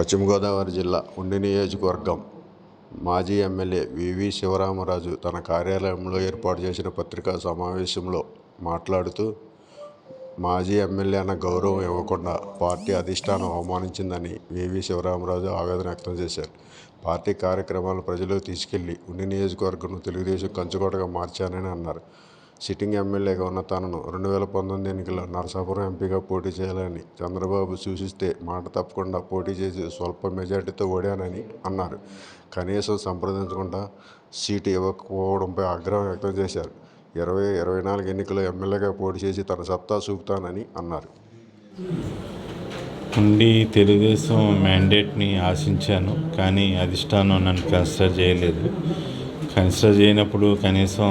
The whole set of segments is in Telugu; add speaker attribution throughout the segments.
Speaker 1: పశ్చిమ గోదావరి జిల్లా ఉండి నియోజకవర్గం మాజీ ఎమ్మెల్యే వివి శివరామరాజు తన కార్యాలయంలో ఏర్పాటు చేసిన పత్రికా సమావేశంలో మాట్లాడుతూ మాజీ ఎమ్మెల్యే అన్న గౌరవం ఇవ్వకుండా పార్టీ అధిష్టానం అవమానించిందని వివి శివరామరాజు ఆవేదన వ్యక్తం చేశారు. పార్టీ కార్యక్రమాలు ప్రజలకు తీసుకెళ్ళి ఉండి నియోజకవర్గంను తెలుగుదేశం కంచుకోటగా మార్చానని అన్నారు. సిట్టింగ్ ఎమ్మెల్యేగా ఉన్న తనను రెండు వేల పంతొమ్మిది ఎన్నికల్లో నరసాపురం ఎంపీగా పోటీ చేయాలని చంద్రబాబు సూచిస్తే మాట తప్పకుండా పోటీ చేసి స్వల్ప మెజార్టీతో ఓడానని అన్నారు. కనీసం సంప్రదించకుండా సీటు ఇవ్వకపోవడంపై ఆగ్రహం వ్యక్తం చేశారు. ఇరవై ఇరవై నాలుగు ఎన్నికల్లో ఎమ్మెల్యేగా పోటీ చేసి తన సత్తా చూపుతానని అన్నారు.
Speaker 2: ఉండి తెలుగుదేశం మ్యాండేట్ని ఆశించాను కానీ అధిష్టానం నన్ను కన్సిడర్ చేయలేదు. కన్సిడర్ చేయనప్పుడు కనీసం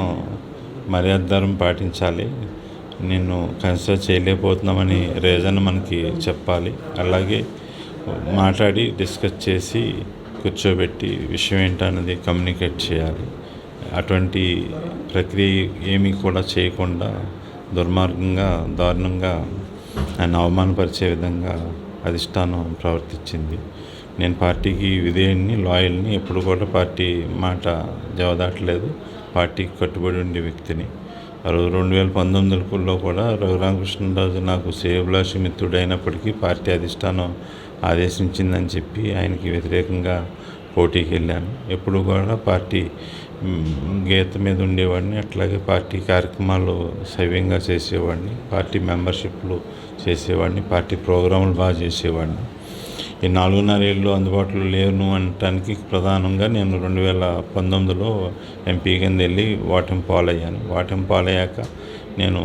Speaker 2: మర్యాదరం పాటించాలి. నిన్ను కన్సిడర్ చేయలేకపోతున్నామని రీజన్ మనకి చెప్పాలి. అలాగే మాట్లాడి డిస్కస్ చేసి కూర్చోబెట్టి విషయం ఏంటన్నది కమ్యూనికేట్ చేయాలి. అటువంటి ప్రక్రియ ఏమీ కూడా చేయకుండా దుర్మార్గంగా దారుణంగా ఆయన అవమానపరిచే విధంగా అధిష్టానం ప్రవర్తించింది. నేను పార్టీకి విధేయుని లాయల్ని ఎప్పుడు కూడా పార్టీ మాట జవదాటలేదు. పార్టీకి కట్టుబడి ఉండే వ్యక్తిని. ఆ రోజు రెండు వేల పంతొమ్మిదిలో కూడా రఘురామకృష్ణరాజు నాకు శ్రేయభిలాషి మిత్రుడైనప్పటికీ పార్టీ అధిష్టానం ఆదేశించిందని చెప్పి ఆయనకి వ్యతిరేకంగా పోటీకి వెళ్ళాను. ఎప్పుడు కూడా పార్టీ గీత మీద ఉండేవాడిని అట్లాగే పార్టీ కార్యక్రమాలు సవ్యంగా చేసేవాడిని పార్టీ మెంబర్షిప్లు చేసేవాడిని పార్టీ ప్రోగ్రాములు బాగా చేసేవాడిని. ఈ నాలుగున్నర ఏళ్ళు అందుబాటులో లేను అనటానికి ప్రధానంగా నేను రెండు వేల పంతొమ్మిదిలో ఎంపీ కింద వెళ్ళి వాటం పాలయ్యాను వాటం పాలయ్యాక నేను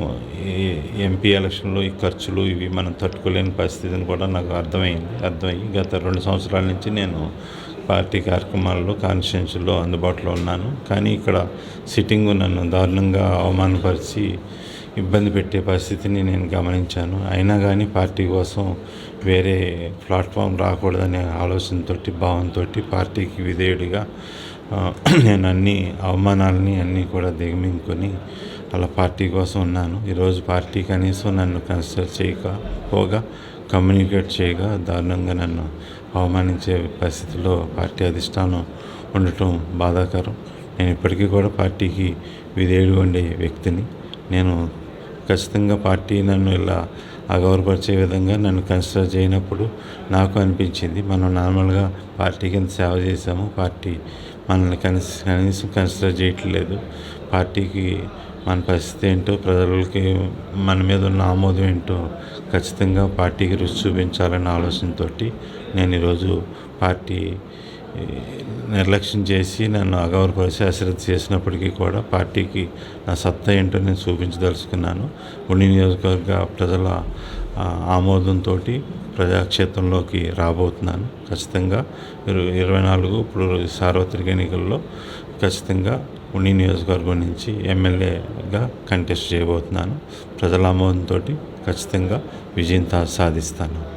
Speaker 2: ఎంపీ ఎలక్షన్లో ఈ ఖర్చులు ఇవి మనం తట్టుకోలేని పరిస్థితిని కూడా నాకు అర్థమైంది. అర్థమయ్యి గత రెండు సంవత్సరాల నుంచి నేను పార్టీ కార్యక్రమాల్లో కాన్స్టిట్యున్సీలో అందుబాటులో ఉన్నాను. కానీ ఇక్కడ సిట్టింగ్ నన్ను దారుణంగా అవమానపరిచి ఇబ్బంది పెట్టే పరిస్థితిని నేను గమనించాను. అయినా కానీ పార్టీ కోసం వేరే ప్లాట్ఫామ్ రాకూడదనే ఆలోచనతో భావంతో పార్టీకి విధేయుడిగా నేను అన్ని అవమానాలని అన్నీ కూడా దిగమింగుకొని అలా పార్టీ కోసం ఉన్నాను. ఈరోజు పార్టీ కనీసం నన్ను కన్సిడర్ చేయకపోగా కమ్యూనికేట్ చేయగా దారుణంగా నన్ను అవమానించే పరిస్థితిలో పార్టీ అధిష్టానం ఉండటం బాధాకరం. నేను ఇప్పటికీ కూడా పార్టీకి విధేయుడు ఉండే వ్యక్తిని. నేను ఖచ్చితంగా పార్టీ నన్ను ఇలా అగౌరపరిచే విధంగా నన్ను కన్సిడర్ చేయనప్పుడు నాకు అనిపించింది. మనం నార్మల్గా పార్టీ కింద సేవ చేసాము. పార్టీ మనల్ని కనీస కనీసం కన్సిడర్ చేయట్లేదు. పార్టీకి మన పరిస్థితి ఏంటో ప్రజలకి మన మీద ఉన్న ఆమోదం ఏంటో ఖచ్చితంగా పార్టీకి రుచి చూపించాలనే ఆలోచనతో నేను ఈరోజు పార్టీ నిర్లక్ష్యం చేసి నన్ను అగౌరవపరిచి అశ్రద్ధ చేసినప్పటికీ కూడా పార్టీకి నా సత్తా ఏంటో నేను చూపించదలుచుకున్నాను. ఉండి నియోజకవర్గ ప్రజల ఆమోదంతో ప్రజాక్షేత్రంలోకి రాబోతున్నాను. ఖచ్చితంగా ఇరవై నాలుగు ఇప్పుడు సార్వత్రిక ఎన్నికల్లో ఖచ్చితంగా ఉండి నియోజకవర్గం నుంచి ఎమ్మెల్యేగా కంటెస్ట్ చేయబోతున్నాను. ప్రజల ఆమోదంతో ఖచ్చితంగా విజయం తా- సాధిస్తాను.